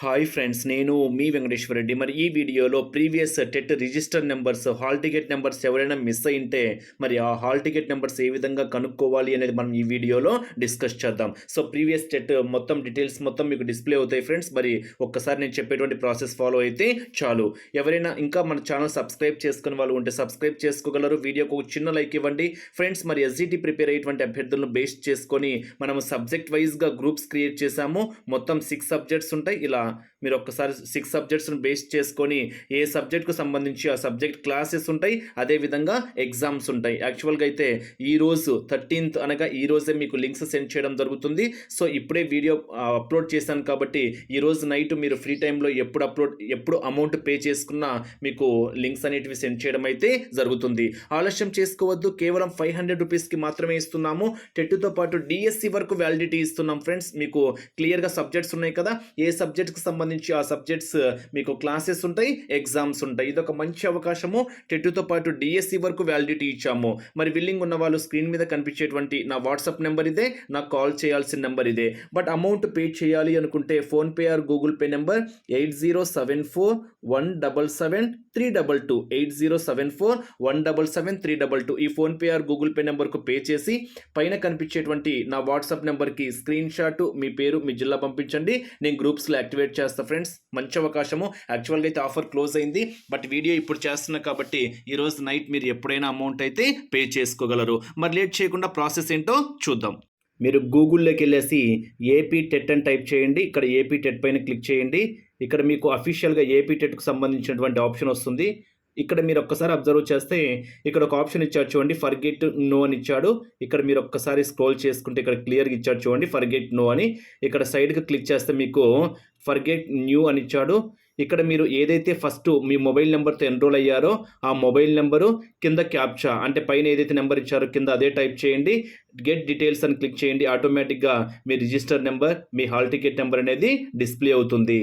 Hi friends నేను మీ వెంకటేశ్వర రెడ్డి. మరి ఈ వీడియోలో previous TET register numbers hall ticket numbers ఎవరైనా మిస్ అయింటే మరి ఆ హాల్ టికెట్ నెంబర్స్ ఏ విధంగా కనుక్కోవాలి అనేది మనం ఈ వీడియోలో డిస్కస్ చేద్దాం. సో ప్రీవియస్ టెట్ మొత్తం డీటెయిల్స్ మొత్తం మీకు డిస్ప్లే అవుతాయి ఫ్రెండ్స్. మరి ఒక్కసారి నేను చెప్పేటువంటి ప్రాసెస్ ఫాలో అయితే చాలు. ఎవరైనా ఇంకా మన ఛానల్ సబ్స్క్రైబ్ చేసుకుని వాళ్ళు ఉంటే సబ్స్క్రైబ్ చేసుకోగలరు. వీడియోకు ఒక చిన్న లైక్ ఇవ్వండి. ఫ్రెండ్స్ మరి ఎస్జిటి ప్రిపేర్ అయ్యేటువంటి అభ్యర్థులను బేస్ చేసుకొని మనము సబ్జెక్ట్ వైజ్గా గ్రూప్స్ క్రియేట్ చేసాము మొత్తం సిక్స్ సబ్జెక్ట్స్ ఉంటాయి. ఇలా మీరు ఒక్కసారి సిక్స్ సబ్జెక్ట్స్ను బేస్ చేసుకొని ఏ సబ్జెక్ట్కు సంబంధించి ఆ సబ్జెక్ట్ క్లాసెస్ ఉంటాయి అదేవిధంగా ఎగ్జామ్స్ ఉంటాయి. యాక్చువల్గా అయితే ఈ రోజు థర్టీన్త్ అనగా ఈ రోజే మీకు లింక్స్ సెండ్ చేయడం జరుగుతుంది. సో ఇప్పుడే వీడియో అప్లోడ్ చేశాను కాబట్టి ఈరోజు నైట్ మీరు ఫ్రీ టైంలో ఎప్పుడు అప్లోడ్ ఎప్పుడు అమౌంట్ పే చేసుకున్నా మీకు లింక్స్ అనేటివి సెండ్ చేయడం అయితే జరుగుతుంది. ఆలస్యం చేసుకోవద్దు కేవలం ఫైవ్ హండ్రెడ్ రూపీస్కి మాత్రమే ఇస్తున్నాము. టెట్టుతో పాటు డిఎస్సి వరకు వ్యాలిడిటీ ఇస్తున్నాం. ఫ్రెండ్స్ మీకు క్లియర్గా సబ్జెక్ట్స్ ఉన్నాయి కదా? ఏ సబ్జెక్ట్ సబ్జెక్ట్కి సంబంధించి ఆ సబ్జెక్ట్స్ మీకు క్లాసెస్ ఉంటాయి ఎగ్జామ్స్ ఉంటాయి. ఇది ఒక మంచి అవకాశము. టెట్టుతో పాటు డిఎస్సి వరకు వ్యాలిడిటీ ఇచ్చాము. మరి విల్లింగ్ ఉన్న వాళ్ళు స్క్రీన్ మీద కనిపించేటువంటి నా వాట్సాప్ నెంబర్ ఇదే నాకు కాల్ చేయాల్సిన నెంబర్ ఇదే. బట్ అమౌంట్ పే చేయాలి అనుకుంటే PhonePe or Google pay number eight zero seven four one double seven three double two. Eight zero seven four one double seven three double two. ఈ PhonePe or Google pay నెంబర్కు pay చేసి పైన కనిపించేటువంటి నా WhatsApp నెంబర్కి screen shot మీ పేరు మీ జిల్లా పంపించండి. నేను గ్రూప్స్లో యాక్టివేట్ చేస్తా ఫ్రెండ్స్. మంచి అవకాశము. యాక్చువల్గా అయితే ఆఫర్ క్లోజ్ అయింది. బట్ వీడియో ఇప్పుడు చేస్తున్నా కాబట్టి ఈరోజు నైట్ మీరు ఎప్పుడైనా అమౌంట్ అయితే పే చేసుకోగలరు. మరి లేట్ చేయకుండా ప్రాసెస్ ఏంటో చూద్దాం. మీరు గూగుల్లోకి వెళ్ళేసి ఏపీ టెట్ అని టైప్ చేయండి. ఇక్కడ ఏపీ టెట్ పైన క్లిక్ చేయండి. ఇక్కడ మీకు అఫీషియల్గా ఏపీ టెట్కు సంబంధించినటువంటి ఆప్షన్ వస్తుంది. ఇక్కడ మీరు ఒక్కసారి అబ్జర్వ్ చేస్తే ఇక్కడ ఒక ఆప్షన్ ఇచ్చాడు చూడండి ఫర్గెట్ నో అని ఇచ్చాడు. ఇక్కడ మీరు ఒక్కసారి స్క్రోల్ చేసుకుంటే ఇక్కడ క్లియర్గా ఇచ్చాడు చూడండి ఫర్గెట్ నో అని. ఇక్కడ సైడ్కి క్లిక్ చేస్తే మీకు ఫర్గెట్ న్యూ అని ఇచ్చాడు. ఇక్కడ మీరు ఏదైతే ఫస్ట్ మీ మొబైల్ నెంబర్తో ఎన్రోల్ అయ్యారో ఆ మొబైల్ నెంబరు కింద క్యాప్చా అంటే పైన ఏదైతే నెంబర్ ఇచ్చారో కింద అదే టైప్ చేయండి. గెట్ డీటెయిల్స్ అని క్లిక్ చేయండి ఆటోమేటిక్గా మీ రిజిస్టర్ నెంబర్ మీ హాల్ టికెట్ నెంబర్ అనేది డిస్ప్లే అవుతుంది.